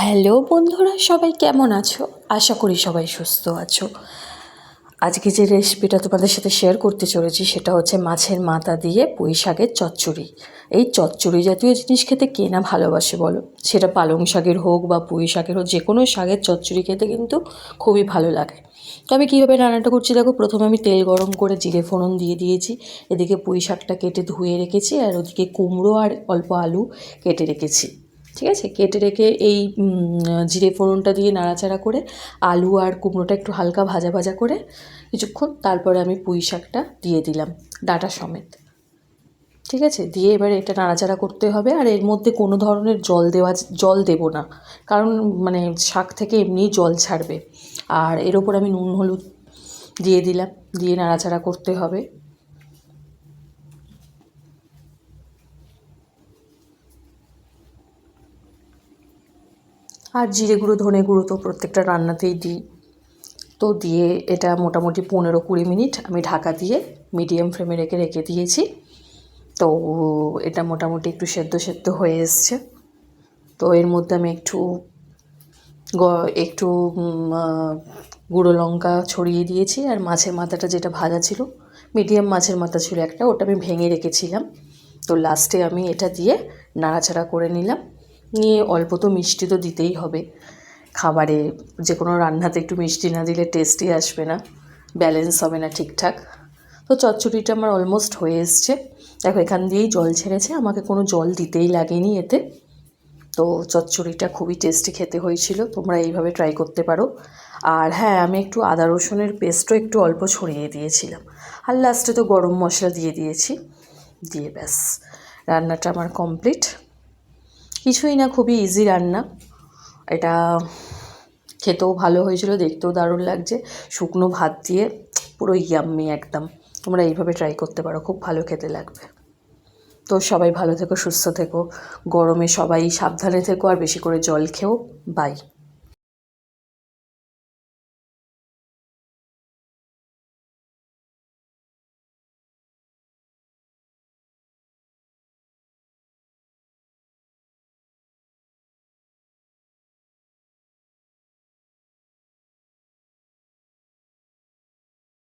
Hello বন্ধুরা, সবাই কেমন আছো? আশা করি সবাই সুস্থ আছো। আজকে যে রেসিপিটা তোমাদের সাথে শেয়ার করতে চলেছি, সেটা হচ্ছে মাছের মাথা দিয়ে পুঁই শাকের চচ্চড়ি। এই চচ্চড়ি জাতীয় জিনিস খেতে কে না ভালোবাসে বলো? সেটা পালং শাকের হোক বা পুঁই শাকের হোক, যে কোনো শাকের চচ্চড়ি খেতে কিন্তু খুবই ভালো লাগে। তো আমি কীভাবে রান্নাটা করছি দেখো, প্রথমে আমি তেল গরম করে জিরে ফোড়ন দিয়ে দিয়েছি। এদিকে পুঁই শাকটা কেটে ধুয়ে রেখেছি আর ওদিকে কুমড়ো আর অল্প আলু কেটে রেখেছি। ঠিক আছে? কেটে রেখে এই জিরে ফোড়নটা দিয়ে নাড়াচাড়া করে আলু আর কুমড়োটা একটু হালকা ভাজা ভাজা করে কিছুক্ষণ তারপরে আমি পুঁই শাকটা দিয়ে দিলাম, ডাটা সমেত। ঠিক আছে? দিয়ে এবার এটা নাড়াচাড়া করতে হবে আর এর মধ্যে কোনো ধরনের জল দেওয়া, জল দেব না, কারণ মানে শাক থেকে এমনিই জল ছাড়বে। আর এর ওপর আমি নুন, হলুদ দিয়ে দিলাম, দিয়ে নাড়াচাড়া করতে হবে। আর জিরে গুঁড়ো, ধনে গুঁড়ো তো প্রত্যেকটা রান্নাতেই দিই। তো দিয়ে এটা মোটামুটি পনেরো কুড়ি মিনিট আমি ঢাকা দিয়ে মিডিয়াম ফ্লেমে রেখে রেখে দিয়েছি। তো এটা মোটামুটি একটু সেদ্ধ সেদ্ধ হয়ে এসছে। তো এর মধ্যে আমি একটু একটু গুঁড়ো লঙ্কা ছড়িয়ে দিয়েছি। আর মাছের মাথাটা যেটা ভাজা ছিল, মিডিয়াম মাছের মাথা ছিল একটা, ওটা আমি ভেঙে রেখেছিলাম। তো লাস্টে আমি এটা দিয়ে নাড়াচাড়া করে নিলাম। নিয়ে অল্প তো মিষ্টি তো দিতেই হবে। খাবারে যে কোনো রান্নাতে একটু মিষ্টি না দিলে টেস্টই আসবে না। ব্যালেন্স হবে না ঠিকঠাক। তো চচ্চড়িটা আমার অলমোস্ট হয়ে এসছে। দেখো, এখান দিয়েই জল ছেড়েছে। আমাকে কোনো জল দিতেই লাগেনি এতে। তো চচ্চড়িটা খুবই টেস্টি খেতে হয়েছিল। তোমরা এইভাবে ট্রাই করতে পারো। আর হ্যাঁ আমি একটু আদা রসুনের পেস্টও একটু অল্প ছড়িয়ে দিয়েছিলাম। আর লাস্টে তো গরম মশলা দিয়ে দিয়েছি। দিয়ে ব্যাস, রান্নাটা আমার কমপ্লিট কিছুই না, খুবই ইজি রান্না। এটা খেতেও ভালো হয়েছিল, দেখতেও দারুণ লাগছে। শুকনো ভাত দিয়ে পুরো ইয়াম্মি একদম। তোমরা এইভাবে ট্রাই করতে পারো, খুব ভালো খেতে লাগবে। তো সবাই ভালো থেকো, সুস্থ থেকো। গরমে সবাই সাবধানে থেকো আর বেশি করে জল খেও। বাই